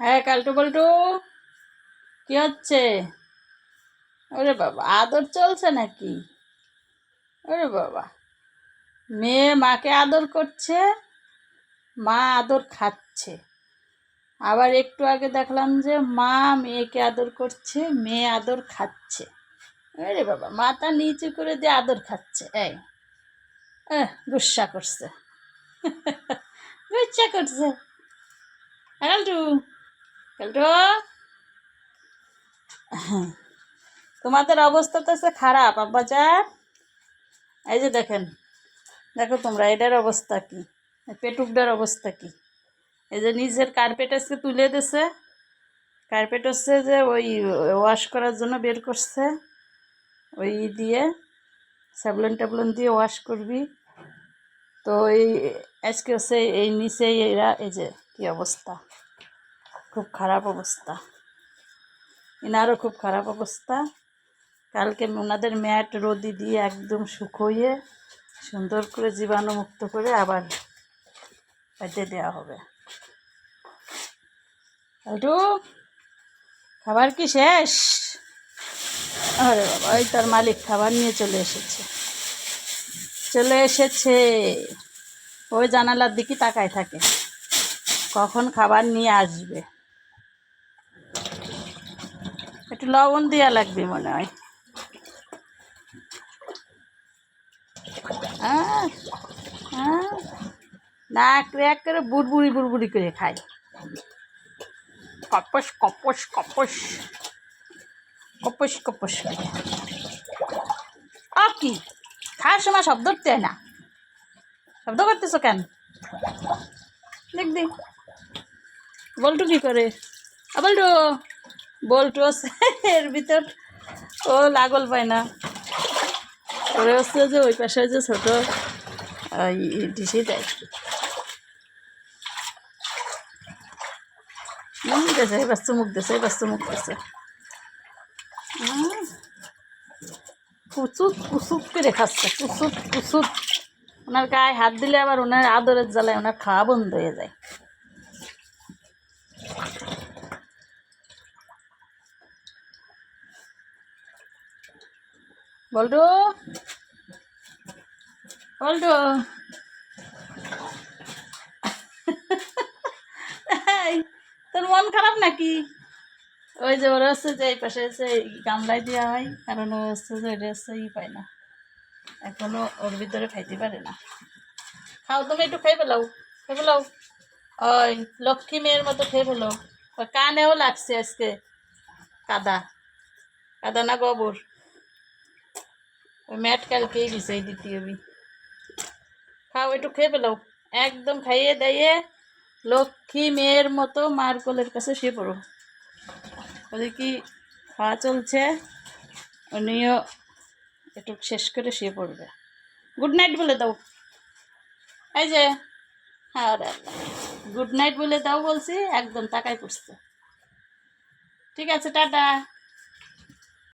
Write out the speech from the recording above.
হ্যাঁ কালটু বল্টু, কি হচ্ছে? ওরে বাবা, আদর চলছে নাকি? ওরে বাবা, মেয়ে মাকে আদর করছে, মা আদর খাচ্ছে। আবার একটু আগে দেখলাম যে মা মেয়েকে আদর করছে, মেয়ে আদর খাচ্ছে। আরে বাবা, মাথা নিচু করে দিয়ে আদর খাচ্ছে, এই। গুস্সা করছে। গুচ্ছা করছে। কালটু? কালটু তোমাদের অবস্থা তো সে খারাপ আব্বাজার এই যে দেখেন, দেখো তোমরা, এটার অবস্থা কি? পেটুকটার অবস্থা কি? এই যে নিজের কার্পেট আজকে তুলে দিছে। কার্পেট হচ্ছে যে ওই ওয়াশ করার জন্য বের করছে। ওই দিয়ে স্যাবলন ট্যাবলন দিয়ে ওয়াশ করবি। তো এই, আজকে হচ্ছে এই নিচে এরা, এই যে কী অবস্থা? খুব খারাপ অবস্থা। এনারও খুব খারাপ অবস্থা। কালকে ওনাদের ম্যাট রোদি দিয়ে একদম শুকোইয়ে সুন্দর করে জীবাণুমুক্ত করে আবার পাইতে দেওয়া হবে। একটু খাবার কি শেষ? আরে বাবা ওই তার মালিক খাবার নিয়ে চলে এসেছে। চলে এসেছে। ওই জানালার দিকে তাকায় থাকে। কখন খাবার নিয়ে আসবে? একটু লবণ দেওয়া লাগবে মনে হয়। নাক রেক করে বুড়বুড়ি বুড়বুড়ি করে খায় কপস কপস কপস। কপস কপস আ কি? খাওয়ার সময় শব্দ উঠতে হয় না। শব্দ করতেছো কেন? দেখ দেখ বল্টু কি করে? বল্টু। বল্টু হচ্ছে এর ভিতর। ও লাগল পায় না। ওরে হচ্ছে যে ওই পাশে যে ছোটো ডিসি দেয়। হুম দেশে চুমুক দেশে এবার চুমুক দেশে কুচুত কুচুত করে খাচ্ছে কুচুত কুচুত ওনার গায়ে হাত দিলে আবার ওনার আদরের জ্বালায় ওনার খাওয়া বন্ধ হয়ে যায়। বল্টু? বল্টু? তোর মন খারাপ নাকি? ওই যে ওরা হচ্ছে যে এই পাশে এই গামলায় দেওয়া হয় কারণ ও হচ্ছে যে ওটা হচ্ছে ই পায় না। এখনও ওর ভিতরে খাইতে পারে না। খাও, তুমি একটু খেয়ে ফেলাও খেয়ে ফেলাও। ওই লক্ষ্মী মেয়ের মতো খেয়ে ফেলো কানেও লাগছে আজকে। কাদা। কাদা না গোবর। ম্যাট কালকেই বিছাই দিতে হবে খাও, একটু খেয়ে ফেলাও একদম খাইয়ে দাইয়ে লক্ষ্মী মেয়ের মতো মার কাছে শুয়ে পড়ো। ওদের কি, খাওয়া চলছে, উনিও একটু শেষ করে শুয়ে পড়বে। গুড নাইট বলে দাও। এই যে হ্যাঁ গুড নাইট বলে দাও বলছি, একদম তাকাই পড়ছে। ঠিক আছে, টাটা।